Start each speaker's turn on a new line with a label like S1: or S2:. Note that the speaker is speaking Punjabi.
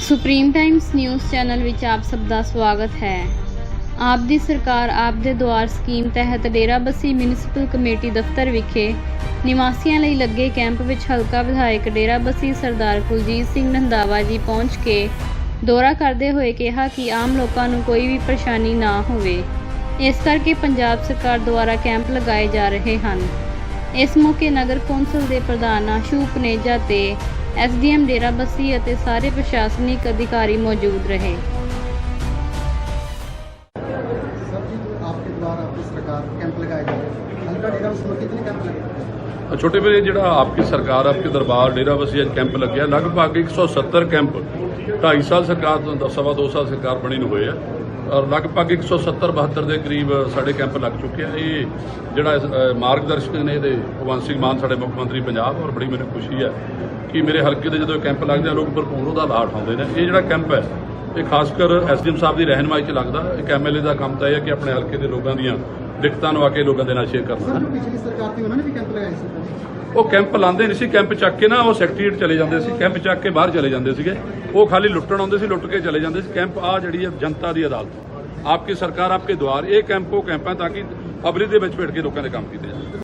S1: ਸੁਪਰੀਮ ਟਾਈਮਸ ਨਿਊਜ਼ ਚੈਨਲ ਵਿੱਚ ਆਪ ਸਭ ਦਾ ਸਵਾਗਤ ਹੈ। ਆਪ ਦੀ ਸਰਕਾਰ ਆਪ ਦੇ ਦੁਆਰ ਸਕੀਮ ਤਹਿਤ ਡੇਰਾਬੱਸੀ ਮਿਊਨਿਸਪਲ ਕਮੇਟੀ ਦਫ਼ਤਰ ਵਿਖੇ ਨਿਵਾਸੀਆਂ ਲਈ ਲੱਗੇ ਕੈਂਪ ਵਿੱਚ ਹਲਕਾ ਵਿਧਾਇਕ ਡੇਰਾਬੱਸੀ ਸਰਦਾਰ ਕੁਲਜੀਤ ਸਿੰਘ ਰੰਧਾਵਾ ਜੀ ਪਹੁੰਚ ਕੇ ਦੌਰਾ ਕਰਦੇ ਹੋਏ ਕਿਹਾ ਕਿ ਆਮ ਲੋਕਾਂ ਨੂੰ ਕੋਈ ਵੀ ਪਰੇਸ਼ਾਨੀ ਨਾ ਹੋਵੇ। ਇਸ ਕਰਕੇ ਪੰਜਾਬ ਸਰਕਾਰ ਦੁਆਰਾ ਕੈਂਪ ਲਗਾਏ ਜਾ ਰਹੇ ਹਨ। ਇਸ ਮੌਕੇ ਨਗਰ ਕੌਂਸਲ ਦੇ ਪ੍ਰਧਾਨ ਆਸ਼ੂ ਪਨੇਜਾ ਤੇ ਐਸਡੀਐਮ ਡੇਰਾ ਬੱਸੀ ਅਤੇ ਸਾਰੇ ਪ੍ਰਸ਼ਾਸਨਿਕ ਅਧਿਕਾਰੀ ਮੌਜੂਦ ਰਹੇ।
S2: ਛੋਟੇ ਵੀਰੇ ਜਿਹੜਾ ਆਪਕੀ ਸਰਕਾਰ ਆਪਕੇ ਦਰਬਾਰ ਡੇਰਾ ਬਸੀ ਅੱਜ ਕੈਂਪ ਲੱਗਿਆ। ਲਗਭਗ 170 ਕੈਂਪ 2.5 ਸਾਲ ਸਰਕਾਰ ਤੋਂ ਸਵਾ ਸਾਲ ਸਰਕਾਰ ਬਣੀ ਨੂੰ ਹੋਏ ਆ। ਔਰ ਲਗਭਗ 170 72 ਦੇ ਕਰੀਬ ਸਾਡੇ ਕੈਂਪ ਲੱਗ ਚੁੱਕੇ ਆ। ਇਹ ਜਿਹੜਾ ਮਾਰਗਦਰਸ਼ਕ ਨੇ ਇਹਦੇ ਭਗਵੰਤ ਸਿੰਘ ਮਾਨ ਸਾਡੇ ਮੁੱਖ ਮੰਤਰੀ ਪੰਜਾਬ ਔਰ ਬੜੀ ਮੈਨੂੰ ਖੁਸ਼ੀ ਹੈ ਕਿ ਮੇਰੇ ਹਲਕੇ ਦੇ ਜਦੋਂ ਕੈਂਪ ਲੱਗਦੇ ਆ ਲੋਕ ਭਰਪੂਰ ਉਹਦਾ ਲਾਭ ਉਠਾਉਂਦੇ ਨੇ। ਇਹ ਜਿਹੜਾ ਕੈਂਪ ਹੈ ਇਹ ਖਾਸ ਕਰ ਐਸਡੀਐਮ ਸਾਹਿਬ ਦੀ ਰਹਿਨਮਾਈ 'ਚ ਲੱਗਦਾ। ਇੱਕ ਐਮਐਲਏ ਦਾ ਕੰਮ ਤਾਂ ਇਹ ਹੈ ਕਿ ਆਪਣੇ ਹਲਕੇ ਦੇ ਲੋਕਾਂ ਦੀਆਂ ਦਿੱਕਤਾਂ ਨੂੰ ਆ ਕੇ ਲੋਕਾਂ ਦੇ ਨਾਲ ਸ਼ੇਅਰ
S3: ਕਰਦਾ ਪਿਛਲੀ ਸਰਕਾਰ ਤੇ ਉਹਨਾਂ ਨੇ ਵੀ ਕੈਂਪ ਲਗਾਏ ਸੀ।
S2: ਉਹ ਕੈਂਪ ਲਾਉਂਦੇ ਨਹੀਂ ਸੀ ਕੈਂਪ ਚੱਕ ਕੇ ਨਾ ਉਹ ਸੈਕਟਰੀਏਟ ਚਲੇ ਜਾਂਦੇ ਸੀ ਕੈਂਪ ਚੱਕ ਕੇ ਬਾਹਰ ਚਲੇ ਜਾਂਦੇ ਸੀਗੇ। ਉਹ ਖਾਲੀ ਲੁੱਟਣ ਆਉਂਦੇ ਸੀ ਲੁੱਟ ਕੇ ਚਲੇ ਜਾਂਦੇ ਸੀ। ਕੈਂਪ ਆ ਜਿਹੜੀ ਹੈ ਜਨਤਾ ਦੀ ਅਦਾਲਤ। ਆਪਕੀ ਸਰਕਾਰ ਆਪਕੇ ਦੁਆਰ ਇਹ ਕੈਂਪ ਉਹ ਕੈਂਪ ਤਾਂ ਕਿ ਪਬਲਿਕ ਦੇ ਵਿੱਚ ਬੈਠ ਕੇ ਲੋਕਾਂ ਦੇ ਕੰਮ ਕੀਤੇ ਜਾਣ